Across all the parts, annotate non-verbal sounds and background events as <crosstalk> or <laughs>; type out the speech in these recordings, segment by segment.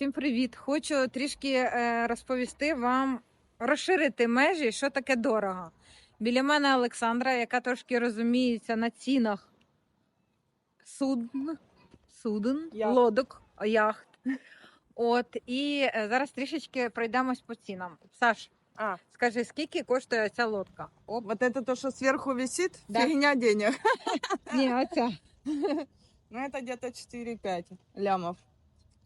Всім привіт! Хочу трішки е, розповісти вам, розширити межі, що таке дорого. Біля мене Олександра, яка трошки розуміється на цінах судн, суден, Яхт. лодок, яхт. От, і е, зараз трішечки пройдемось по цінам. Саш, А, скажи, скільки коштує ця лодка? Оп. вот это то, что сверху висит, Да. фигня денег. Ні, оця <laughs> Ну, это где-то 4-5 лямов.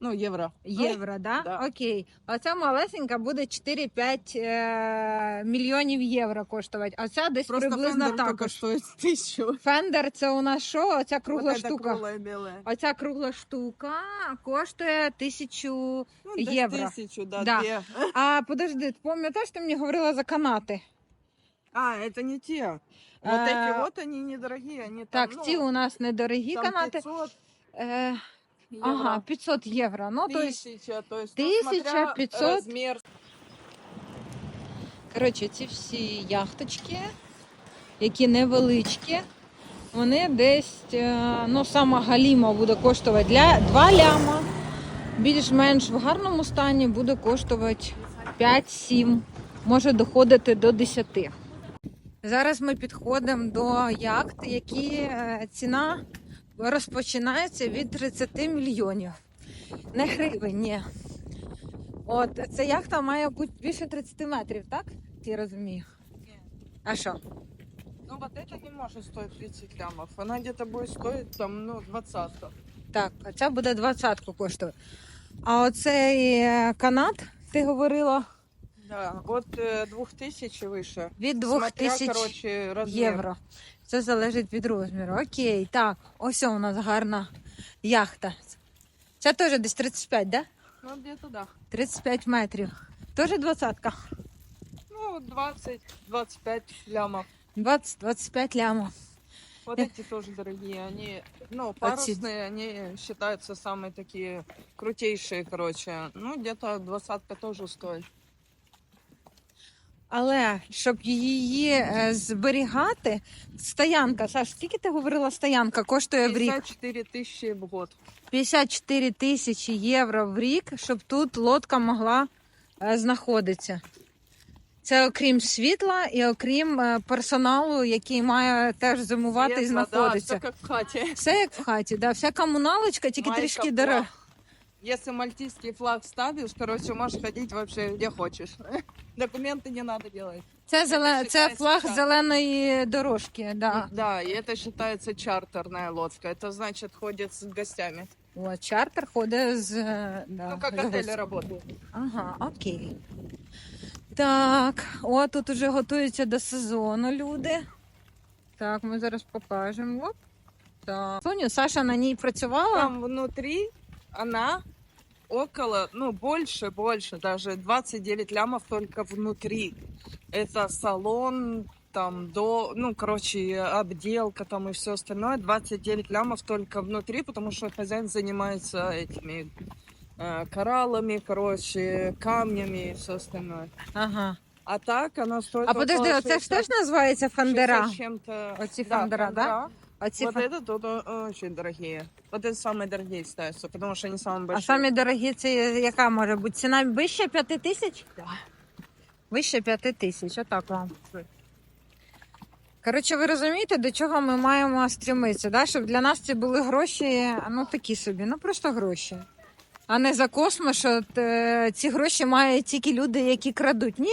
Ну, евро. євро, да? Да. Окей. А ця малесенька буде 4-5 е, мільйонів євро коштувати. А ця десь Просто приблизно Fender только також. стоит тысячу. Фендер це у нас що? Оця кругла вот это штука. круглая белая. Оця кругла штука коштує тисячу. Ну, десь Евро. Тысячу, да, Да. две. А подожди, ти пам'ятаєш, ти мені говорила за канати? А, это не те. Вот А, эти вот, они недорогие. Они там, Так, ну, ці у нас недорогі там канати. 500 Е, евро. ага, 500 євро. Ну, то есть, Тысяча, то есть, ну, смотря 500. размер. Коротше, ці всі яхточки, які невеличкі, вони десь, е, ну, сама галіма буде коштувати для 2 ляма. Більш-менш в гарному стані буде коштувати 5-7, може доходити до 10. Зараз ми підходимо до яхт, які е, ціна розпочинається від 30 мільйонів. Не гривень, ні. От ця яхта має бути більше 30 метрів, так? Я розумію. Ні. А що? Ну, вот это не может стоить 30 лямов. Она где-то стоить, там, ну, двадцатка. Так, а ця буде двадцятку коштує. А оцей е, канат, ти говорила, Да, от е, двух тисяч і вище. від 2000 Смотря, короче, розмір. євро. Це залежить від розміру. Окей, так, ось у нас гарна яхта. Це теж десь 35, да? Ну, где-то да. 35 метрів. Теж двадцятка. Ну, 20-25 лямов. 20-25 лямов. Вот Э. эти тоже дорогие. Они, ну, Эти- парусные, они считаются самые такие крутейшие, короче. Ну, где-то двадцатка тоже стоит. Але щоб її е, зберігати, стоянка, Саш, скільки ти говорила, стоянка коштує в рік? 54 тысячи в год. 54 тисячі євро в рік, щоб тут лодка могла е, знаходитися. Це окрім світла і окрім е, персоналу, який має теж зимувати і Светло, Да, все как в хате. Все як в хаті, да, вся комуналочка, тільки Майка, трішки дорога. Если мальтийский флаг ставишь, короче, можешь ходить вообще где хочешь. Документы не надо делать. Це, зеле... це вважається флаг чартер. зеленої дорожки. Да. Да, и это считается чартерная лодка. Это значит ходит с гостями. О, чартер ходить з. е, Да, Ну, как з отели гостями. работают. Ага, окей. Так, о, тут уже готуються до сезону люди. Так, ми зараз покажемо. Оп. Так. Соню, Саша на ній працювала. Там внутри она Около, ну, больше, больше, даже 29 лямов только внутри. Это салон, там, до, ну, короче, обделка там и все остальное. 29 лямов только внутри, потому что хозяин занимается этими э, кораллами, короче, камнями и все остальное. Ага. А так она стоит А подожди, оце ж 60 теж називається фандера. 60 с чем-то. Оці фандера, да? Оці Вот фан- это тут э, очень дорогие. Вот это самые дорогие ставятся, потому что они самые А большие. самі дорогі це яка може бути? Ціна вище 5 тисяч? Да. Вище 5 тисяч, отак вам. Коротше, ви розумієте, до чого ми маємо стремитися, да? щоб для нас це були гроші, ну такі собі, ну просто гроші. А не за космос, що е, ці гроші мають тільки люди, які крадуть. Ні,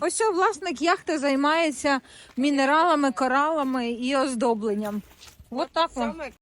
ось власник яхти займається мінералами, коралами і оздобленням. От так вам.